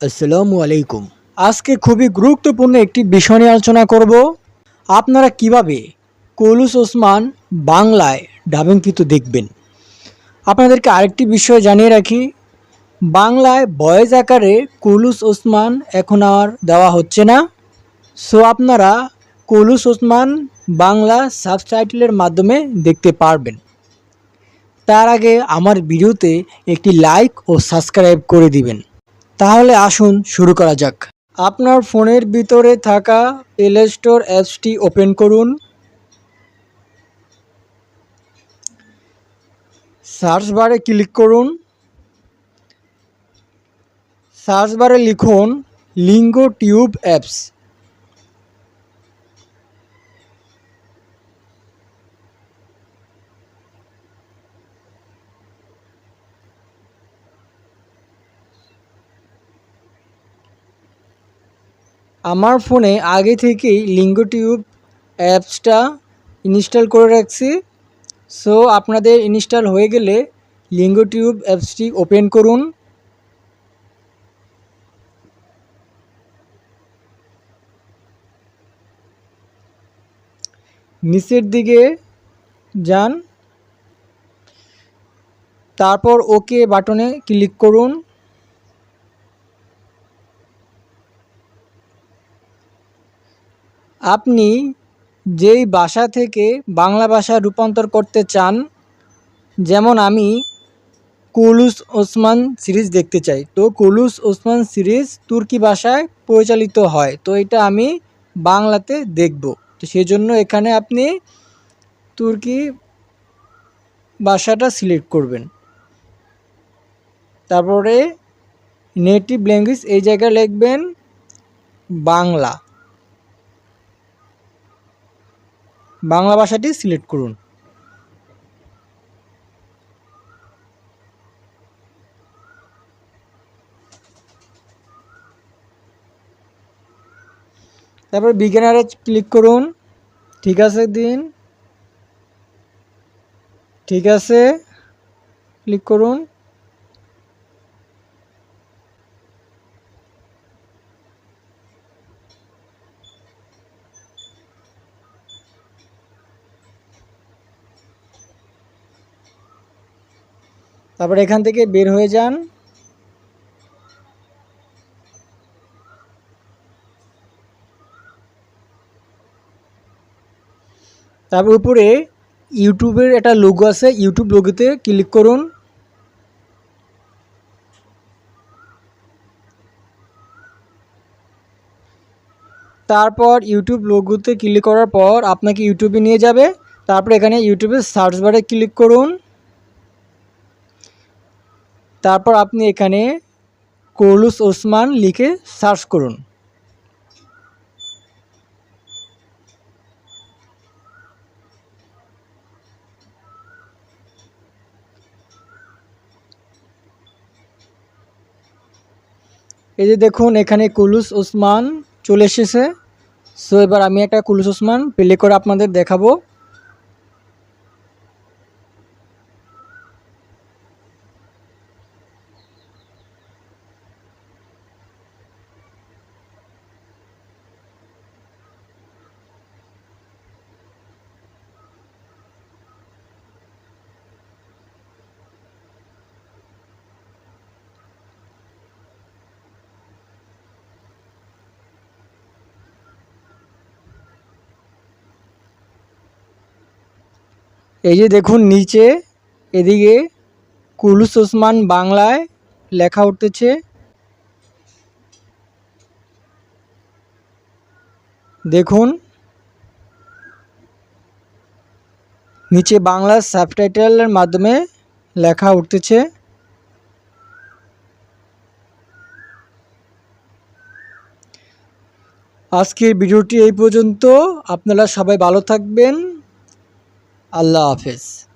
আসসালামু আলাইকুম। আজকে খুবই গুরুত্বপূর্ণ একটি বিষয় নিয়ে আলোচনা করব। আপনারা কীভাবে কৌলুস ওসমান বাংলায় ডাবিং কিন্তু দেখবেন। আপনাদেরকে আরেকটি বিষয় জানিয়ে রাখি, বাংলায় বয়েজ আকারে কৌলুস ওসমান এখন আর দেওয়া হচ্ছে না। সো আপনারা কৌলুস ওসমান বাংলা সাবটাইটেলের মাধ্যমে দেখতে পারবেন। তার আগে আমার ভিডিওতে একটি লাইক ও সাবস্ক্রাইব করে দিবেন। তাহলে আসুন শুরু করা যাক। আপনার ফোনের ভিতরে থাকা প্লে স্টোর অ্যাপসটি ওপেন করুন। সার্চ বারে ক্লিক করুন। সার্চ বারে লিখুন লিঙ্গো টিউব অ্যাপস। আমার ফোনে আগে থেকেই লিঙ্গো টিউব অ্যাপসটা ইনস্টল করে রাখছি। সো আপনাদের ইনস্টল হয়ে গেলে লিঙ্গো টিউব অ্যাপসটি ওপেন করুন। নিচের দিকে যান। তারপর ওকে বাটনে ক্লিক করুন। আপনি যেই ভাষা থেকে বাংলা ভাষা রূপান্তর করতে চান, যেমন আমি কুলুস ওসমান সিরিজ দেখতে চাই। তো কুলুস ওসমান সিরিজ তুর্কি ভাষায় পরিচালিত হয়। তো এটা আমি বাংলাতে দেখব। তো সেজন্য এখানে আপনি তুর্কি ভাষাটা সিলেক্ট করবেন। তারপরে নেটিভ ল্যাঙ্গুয়েজ এই জায়গায় লিখবেন বাংলা। বাংলা ভাষাটি সিলেক্ট করুন। তারপর বিজ্ঞানারে ক্লিক করুন। ঠিক আছে, দিন। ঠিক আছে ক্লিক করুন। তারপর এখান থেকে বের হয়ে যান। তারপর উপরে ইউটিউবের একটা লোগো আছে, ইউটিউব লোগোতে ক্লিক করুন। তারপর ইউটিউব লোগোতে ক্লিক করার পর আপনাকে ইউটিউবে নিয়ে যাবে। তারপর এখানে ইউটিউবে সার্চ বারে ক্লিক করুন। তারপর আপনি এখানে কৌলুস ওসমান লিখে সার্চ করুন। এই যে দেখুন, এখানে কুলুস ওসমান চলে এসেছে। সো এবার আমি একটা কুলুস ওসমান প্লে করে আপনাদের দেখাবো। এই যে দেখুন নিচে, এদিকে কুলুস ওসমান বাংলায় লেখা উঠতেছে দেখুন, নিচে বাংলা সাবটাইটেলের মাধ্যমে লেখা উঠতেছে আজকের ভিডিওটি এই পর্যন্ত, আপনারা সবাই ভালো থাকবেন। আল্লাহ হাফেজ।